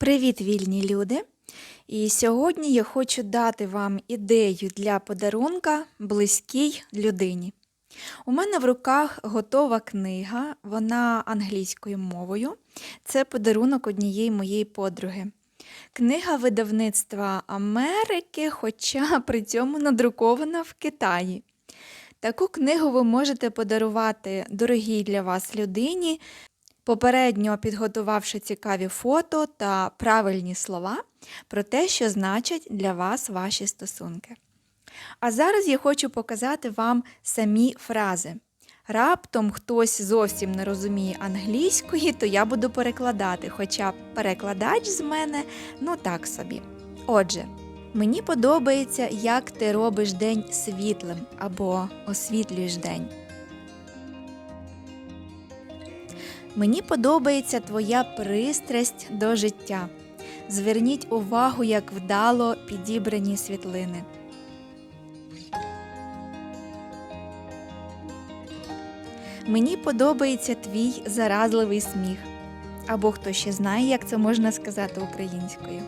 Привіт, вільні люди! І сьогодні я хочу дати вам ідею для подарунка близькій людині. У мене в руках готова книга, вона англійською мовою. Це подарунок однієї моєї подруги. Книга видавництва Америки, хоча при цьому надрукована в Китаї. Таку книгу ви можете подарувати дорогій для вас людині, попередньо підготувавши цікаві фото та правильні слова про те, що значать для вас ваші стосунки. А зараз я хочу показати вам самі фрази. Раптом хтось зовсім не розуміє англійської, то я буду перекладати, хоча перекладач з мене ну так собі. Отже, мені подобається, як ти робиш день світлим або освітлюєш день. Мені подобається твоя пристрасть до життя. Зверніть увагу, як вдало підібрані світлини. Мені подобається твій заразливий сміх. Або хто ще знає, як це можна сказати українською.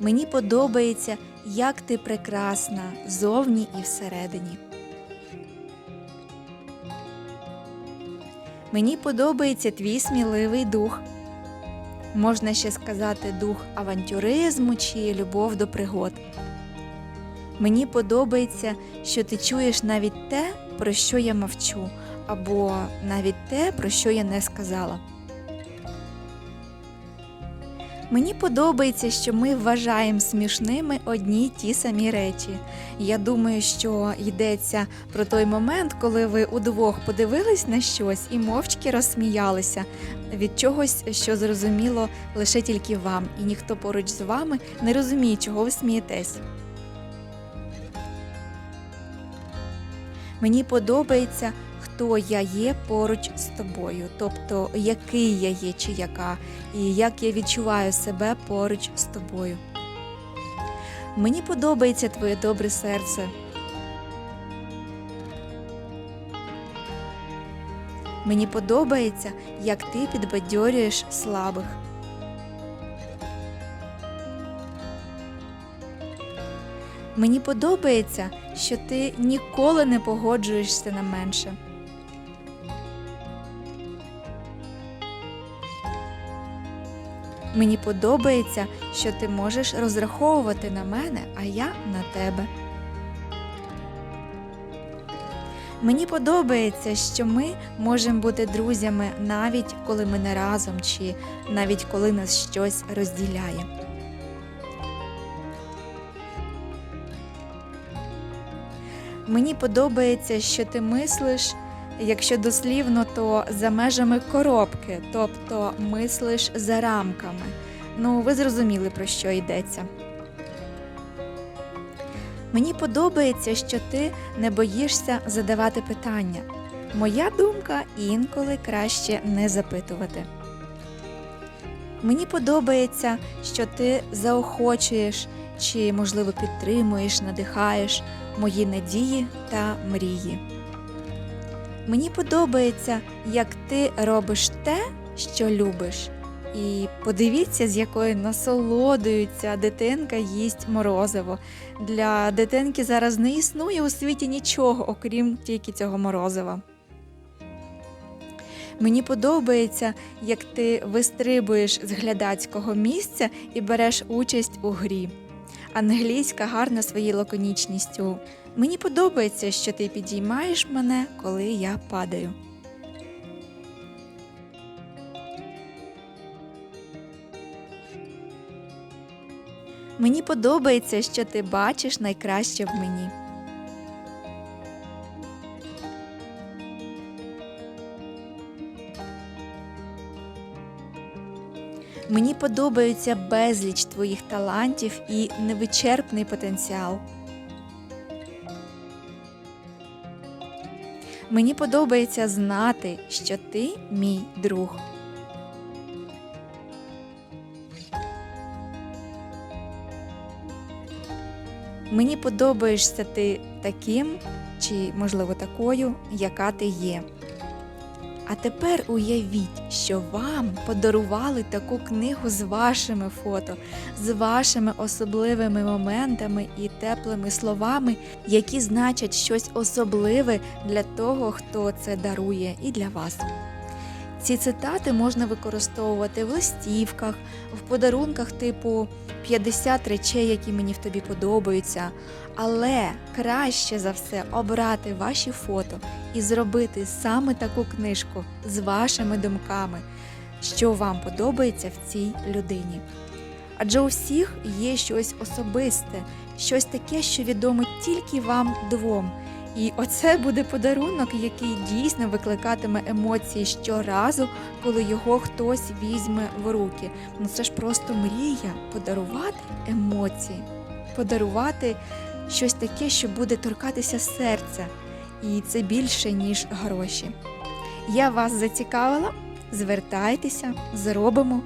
Мені подобається, як ти прекрасна зовні і всередині. Мені подобається твій сміливий дух. Можна ще сказати дух авантюризму чи любов до пригод. Мені подобається, що ти чуєш навіть те, про що я мовчу, або навіть те, про що я не сказала. Мені подобається, що ми вважаємо смішними одні й ті самі речі. Я думаю, що йдеться про той момент, коли ви удвох подивились на щось і мовчки розсміялися від чогось, що зрозуміло лише тільки вам, і ніхто поруч з вами не розуміє, чого ви смієтесь. Мені подобається, хто я є поруч з тобою, тобто який я є чи яка, і як я відчуваю себе поруч з тобою. Мені подобається твоє добре серце. Мені подобається, як ти підбадьорюєш слабих. Мені подобається, що ти ніколи не погоджуєшся на менше. Мені подобається, що ти можеш розраховувати на мене, а я на тебе. Мені подобається, що ми можемо бути друзями навіть коли ми не разом, чи навіть коли нас щось розділяє. Мені подобається, що ти мислиш, якщо дослівно, то за межами коробки, тобто мислиш за рамками. Ну, ви зрозуміли, про що йдеться. Мені подобається, що ти не боїшся задавати питання. Моя думка інколи краще не запитувати. Мені подобається, що ти заохочуєш чи, можливо, підтримуєш, надихаєш мої надії та мрії. Мені подобається, як ти робиш те, що любиш. І подивіться, з якою насолодою ця дитинка їсть морозиво. Для дитинки зараз не існує у світі нічого, окрім тільки цього морозива. Мені подобається, як ти вистрибуєш з глядацького місця і береш участь у грі. Англійська гарна своєю лаконічністю. Мені подобається, що ти підіймаєш мене, коли я падаю. Мені подобається, що ти бачиш найкраще в мені. Мені подобаються безліч твоїх талантів і невичерпний потенціал. Мені подобається знати, що ти мій друг. Мені подобаєшся ти таким чи, можливо, такою, яка ти є. А тепер уявіть, що вам подарували таку книгу з вашими фото, з вашими особливими моментами і теплими словами, які значать щось особливе для того, хто це дарує, і для вас. Ці цитати можна використовувати в листівках, в подарунках типу 50 речей, які мені в тобі подобаються. Але краще за все обрати ваші фото і зробити саме таку книжку з вашими думками, що вам подобається в цій людині. Адже у всіх є щось особисте, щось таке, що відомо тільки вам двом. І оце буде подарунок, який дійсно викликатиме емоції щоразу, коли його хтось візьме в руки. Ну це ж просто мрія подарувати емоції, подарувати щось таке, що буде торкатися серця. І це більше, ніж гроші. Я вас зацікавила? Звертайтеся, зробимо